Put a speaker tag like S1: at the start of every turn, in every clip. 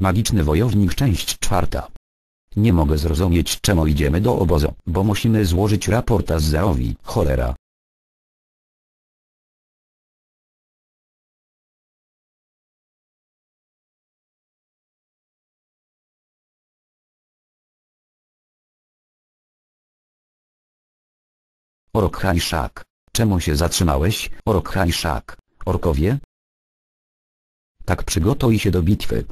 S1: Magiczny wojownik część czwarta. Nie mogę zrozumieć czemu idziemy do obozu, bo musimy złożyć raporta z Zaowi. Cholera. Orok Hajszak. Czemu się zatrzymałeś, Orok Hajszak? Orkowie? Tak przygotuj się do bitwy.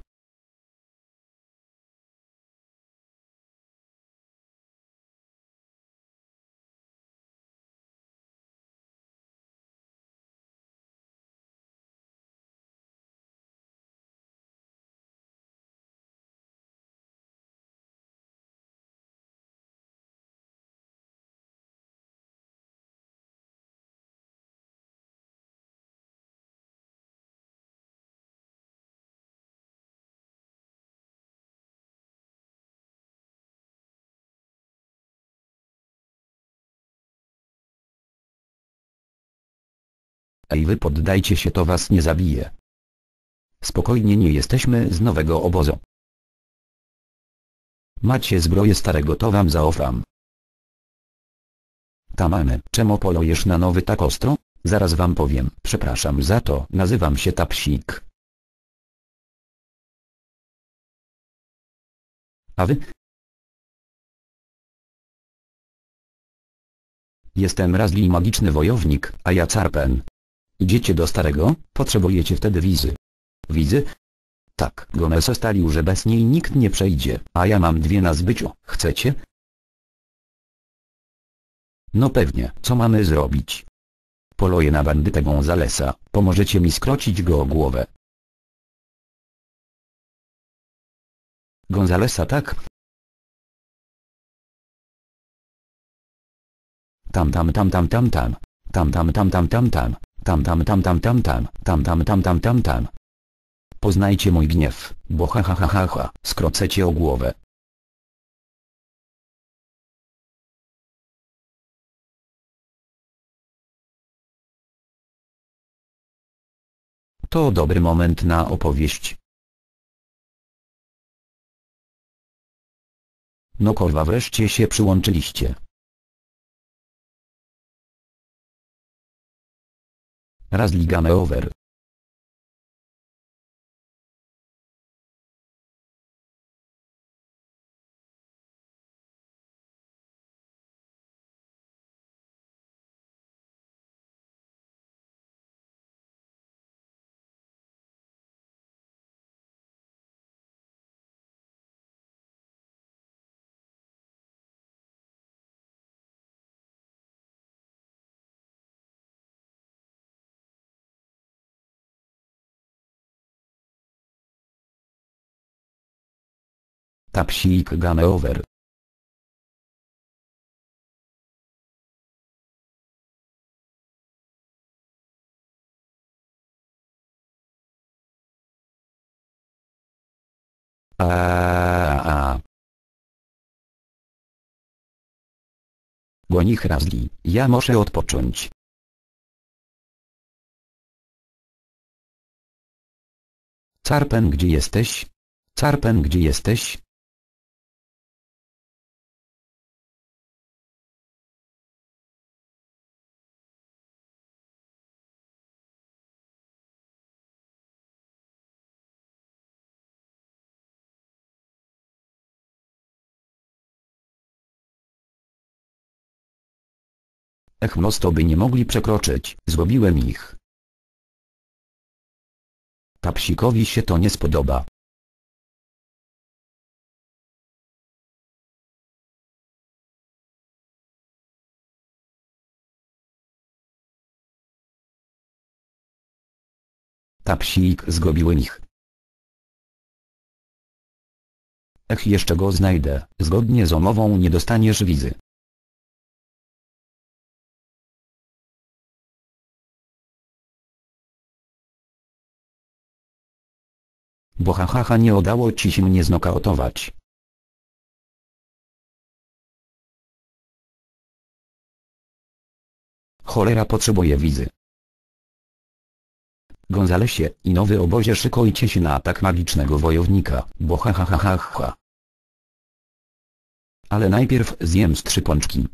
S1: Ej wy poddajcie się to was nie zabije. Spokojnie nie jesteśmy z nowego obozu. Macie zbroję starego to wam zaufam. Tamane, czemu polujesz na nowy tak ostro? Zaraz wam powiem. Przepraszam za to, nazywam się Tapsik. A wy? Jestem Razli magiczny wojownik, a ja Carpen. Idziecie do starego, potrzebujecie wtedy wizy. Wizy? Tak, Gomez ustalił, że bez niej nikt nie przejdzie, a ja mam dwie na zbyciu. Chcecie? No pewnie, co mamy zrobić? Poloję na bandytę Gonzalesa, pomożecie mi skrócić go o głowę. Gonzalesa tak? Tam tam tam tam tam tam. Tam tam tam tam tam tam. Tam tam tam tam tam tam. Tam tam tam tam tam tam. Poznajcie mój gniew, bo ha ha ha ha ha, skrocecie o głowę. To dobry moment na opowieść. No kurwa wreszcie się przyłączyliście. Raz ligamy over. Tapsik game over. Aaaa. Goni Razli, ja muszę odpocząć. Carpen gdzie jesteś? Carpen gdzie jesteś? Ech mosto by nie mogli przekroczyć, zgubiłem ich. Tapsikowi się to nie spodoba. Tapsik zgubiłem ich. Ech jeszcze go znajdę, zgodnie z umową nie dostaniesz wizy. Bo hahaha nie udało ci się mnie znokautować. Cholera potrzebuje wizy. Gonzalesie i nowy obozie szykujcie się na atak magicznego wojownika, bo ha ha ha ha ha. Ale najpierw zjem z trzy pączki.